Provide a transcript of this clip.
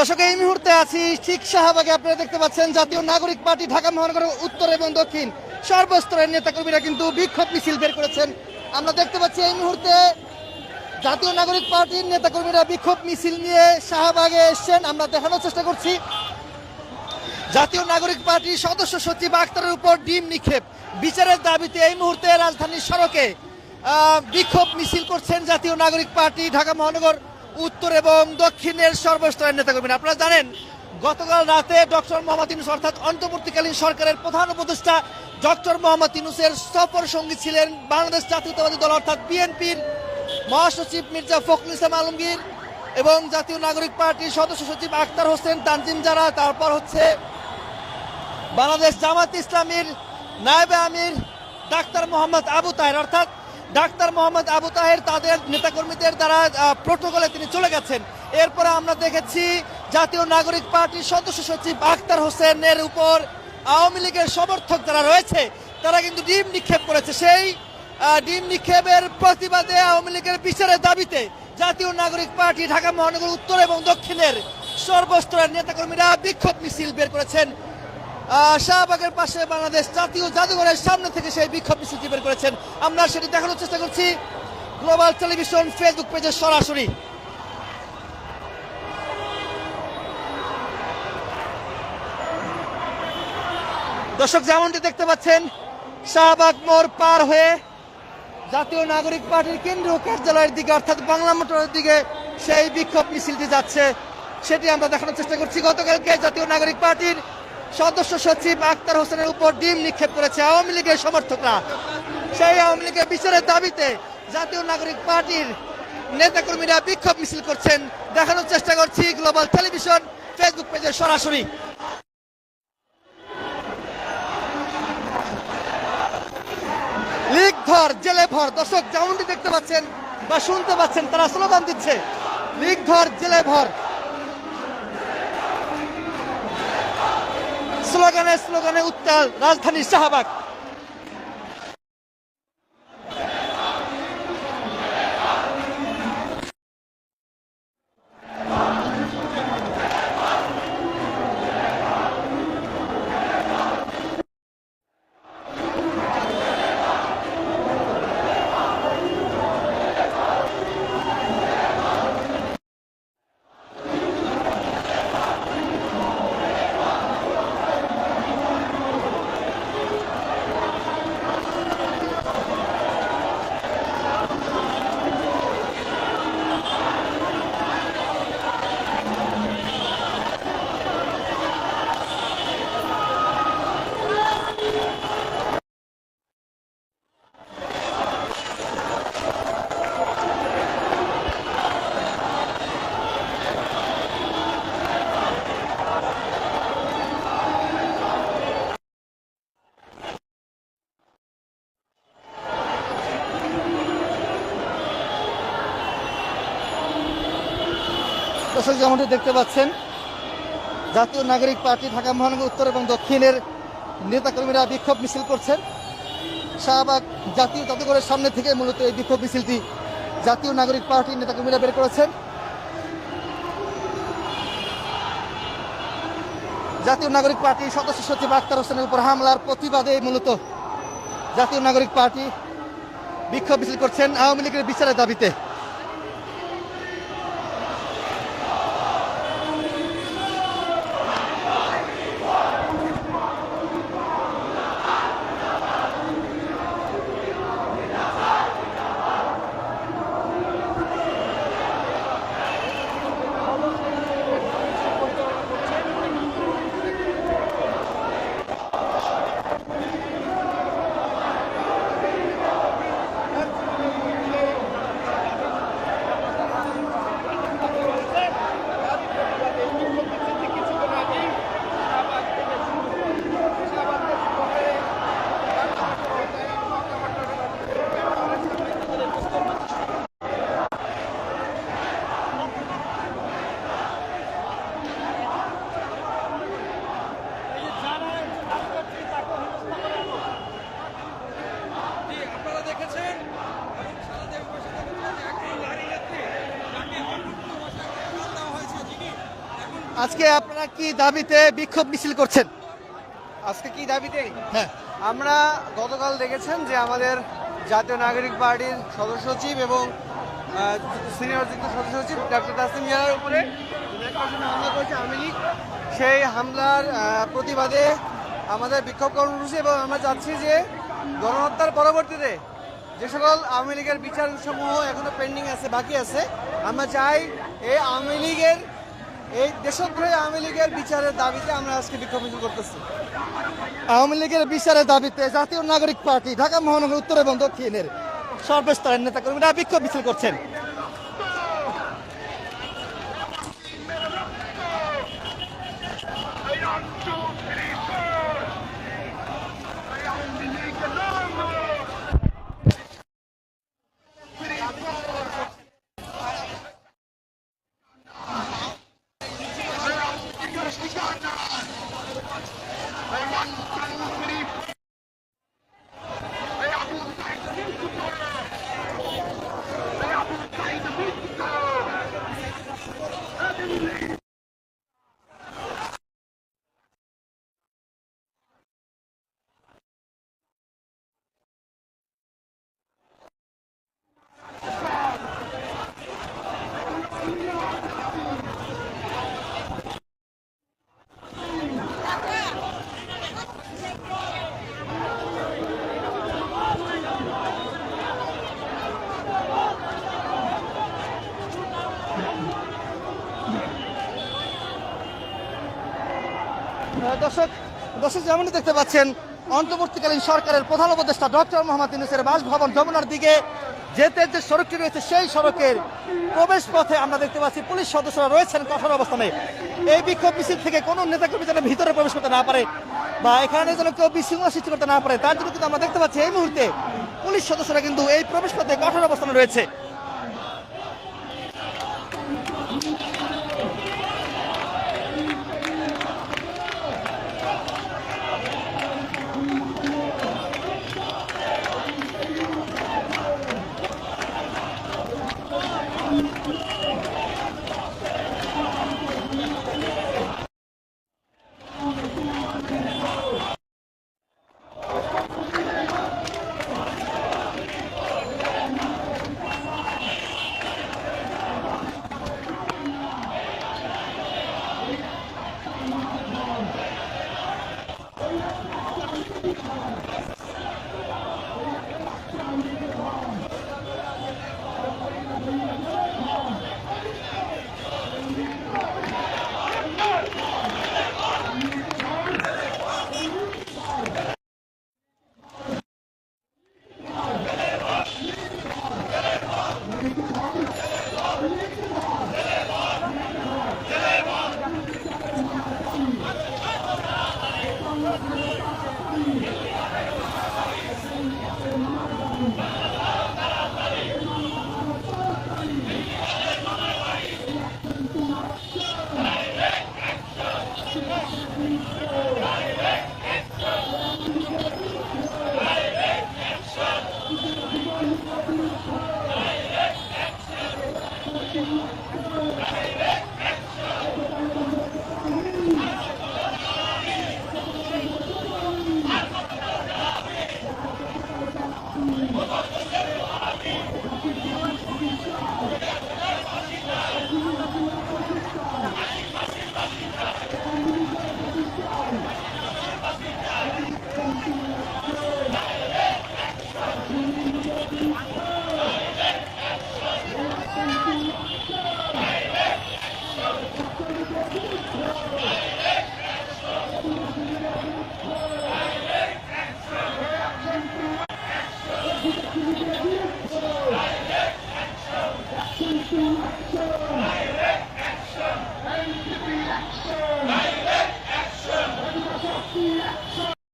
দর্শক, এই মুহূর্তে আছি ঠিক শাহবাগে। আপনারা দেখতে পাচ্ছেন জাতীয় নাগরিক পার্টি ঢাকা মহানগরের উত্তর এবং দক্ষিণ। সর্বস্তরের নেতাকর্মীরা কিন্তু বিক্ষোভ মিছিল বের করেছেন। আমরা দেখতে পাচ্ছি এই মুহূর্তে জাতীয় নাগরিক পার্টির নেতাকর্মীরা বিক্ষোভ মিছিল নিয়ে শাহবাগে এসছেন। আমরা দেখানোর চেষ্টা করছি। জাতীয় নাগরিক পার্টির সদস্য সচিব আক্তারের উপর ডিম নিক্ষেপ। বিচারের দাবিতে এই মুহূর্তে রাজধানীর সড়কে বিক্ষোভ মিছিল করছেন জাতীয় নাগরিক পার্টি ঢাকা মহানগর উত্তর এবং দক্ষিণের সর্বস্তরের নেতাকর্মীরা। আপনারা জানেন, গতকাল রাতে ডক্টর মোহাম্মদ ইউনুস অর্থাৎ অন্তর্বর্তীকালীন সরকারের প্রধান উপদেষ্টা ডক্টর মোহাম্মদ ইউনুসের সফর সঙ্গী ছিলেন বাংলাদেশ জাতীয়তাবাদী দল অর্থাৎ বিএনপির মহাসচিব মির্জা ফখরুল ইসলাম আলমগীর এবং জাতীয় নাগরিক পার্টির সদস্য সচিব আক্তার হোসেন তানজিম জারা, তারপর হচ্ছে বাংলাদেশ জামাত ইসলামীর নায়েবে আমির ডাক্তার মোহাম্মদ আবু তাহের। অর্থাৎ ডাক্তার মোহাম্মদ আবু তাহের তাদের নেতাকর্মীদের দ্বারা প্রোটোকলে তিনি চলে গেছেন। এরপরে আমরা দেখেছি জাতীয় নাগরিক পার্টির সদস্য সচিব আক্তার হোসেনের উপর আওয়ামী লীগের সমর্থক যারা রয়েছে, তারা কিন্তু ডিম নিক্ষেপ করেছে। সেই ডিম নিক্ষেপের প্রতিবাদে আওয়ামী লীগের বিচারের দাবিতে জাতীয় নাগরিক পার্টি ঢাকা মহানগর উত্তর এবং দক্ষিণের সর্বস্তরের নেতাকর্মীরা বিক্ষোভ মিছিল বের করেছেন। শাহবাগের পাশে বাংলাদেশ জাতীয় জাদুঘরের সামনে থেকে সেই বিক্ষোভ মিছিলটি বের করেছেন। আমরা সেটি দেখানোর চেষ্টা করছি। গ্লোবাল টেলিভিশন ফেসবুক পেজে সরাসরি। দর্শক, যেমনটি দেখতে পাচ্ছেন, শাহবাগ মোড় পার হয়ে জাতীয় নাগরিক পার্টির কেন্দ্রীয় কার্যালয়ের দিকে, অর্থাৎ বাংলা মোটরের দিকে সেই বিক্ষোভ মিছিলটি যাচ্ছে। সেটি আমরা দেখানোর চেষ্টা করছি। গতকালকে জাতীয় নাগরিক পার্টির সদস্য সচিব আক্তার হোসেনের উপর ডিম নিক্ষেপ করেছে আওয়ামী লীগের সমর্থকরা। সেই আওয়ামী লীগের বিচারের দাবিতে জাতীয় নাগরিক পার্টির নেতাকর্মীরা বিক্ষোভ মিছিল করছেন। দেখানোর চেষ্টা করছি গ্লোবাল টেলিভিশন ফেসবুক পেজে সরাসরি। লিগ ধর, জেলে ভর। দর্শক যেমনটি দেখতে পাচ্ছেন বা শুনতে পাচ্ছেন, তারা স্লোগান দিচ্ছে। লিগ ধর, জেলে ভর। স্লোগানে স্লোগানে উত্তাল রাজধানী শাহবাগ। দর্শক যেমনটি দেখতে পাচ্ছেন, জাতীয় নাগরিক পার্টি ঢাকা মহানগর উত্তর এবং দক্ষিণের নেতাকর্মীরা বিক্ষোভ মিছিল করছেন। শাহবাগ জাতীয় জাদুঘরের সামনে থেকে মূলত এই বিক্ষোভ মিছিলটি জাতীয় নাগরিক পার্টির নেতাকর্মীরা বের করেছেন। জাতীয় নাগরিক পার্টির সদস্য সচিব আক্তার হোসেনের উপর হামলার প্রতিবাদে মূলত জাতীয় নাগরিক পার্টি বিক্ষোভ মিছিল করছেন আওয়ামী লীগের বিচারের দাবিতে। আজকে আপনারা কি দাবিতে বিক্ষোভ মিছিল করছেন? আজকে কি দাবিতে হ্যাঁ। আমরা গতকাল দেখেছেন যে আমাদের জাতীয় নাগরিক পার্টির সদস্য সচিব এবং সিনিয়র যুক্ত সদস্য সচিব ডাক্তার তাসিম ইয়ার উপরে হামলা করেছে আওয়ামী লীগ। সেই হামলার প্রতিবাদে আমাদের বিক্ষোভ কর্মসূচি এবং আমরা চাচ্ছি যে গণহত্যার পরবর্তীতে যে সকল আওয়ামী লীগের বিচার সমূহ এখনও পেন্ডিং আছে বাকি আছে আমরা চাই এই আওয়ামী লীগের এই দেশদ্রোহী আওয়ামী লীগের বিচারের দাবিতে আমরা আজকে বিক্ষোভ মিছিল করতেছি। আওয়ামী লীগের বিচারের দাবিতে জাতীয় নাগরিক পার্টি ঢাকা মহানগর উত্তর এবং দক্ষিণের সর্বস্তরের নেতাকর্মীরা বিক্ষোভ মিছিল করছেন। দর্শক দর্শক যেমনটি দেখতে পাচ্ছেন, অন্তর্বর্তীকালীন সরকারের প্রধান উপদেষ্টা ডক্টর মোহাম্মদ ইউনুসের বাসভবন যমুনার দিকে যেতে যে সড়কটি রয়েছে, সেই সড়কের প্রবেশ পথে আমরা দেখতে পাচ্ছি পুলিশ সদস্যরা রয়েছেন কঠোর অবস্থানে। এই বিক্ষোভ মিছিল থেকে কোনো নেতাকর্মী যেন ভিতরে প্রবেশ করতে না পারে বা এখানে যেন কেউ বিশৃঙ্খলা সৃষ্টি করতে না পারে, তার জন্য কিন্তু আমরা দেখতে পাচ্ছি এই মুহূর্তে পুলিশ সদস্যরা কিন্তু এই প্রবেশ পথে কঠোর অবস্থানে রয়েছে। on.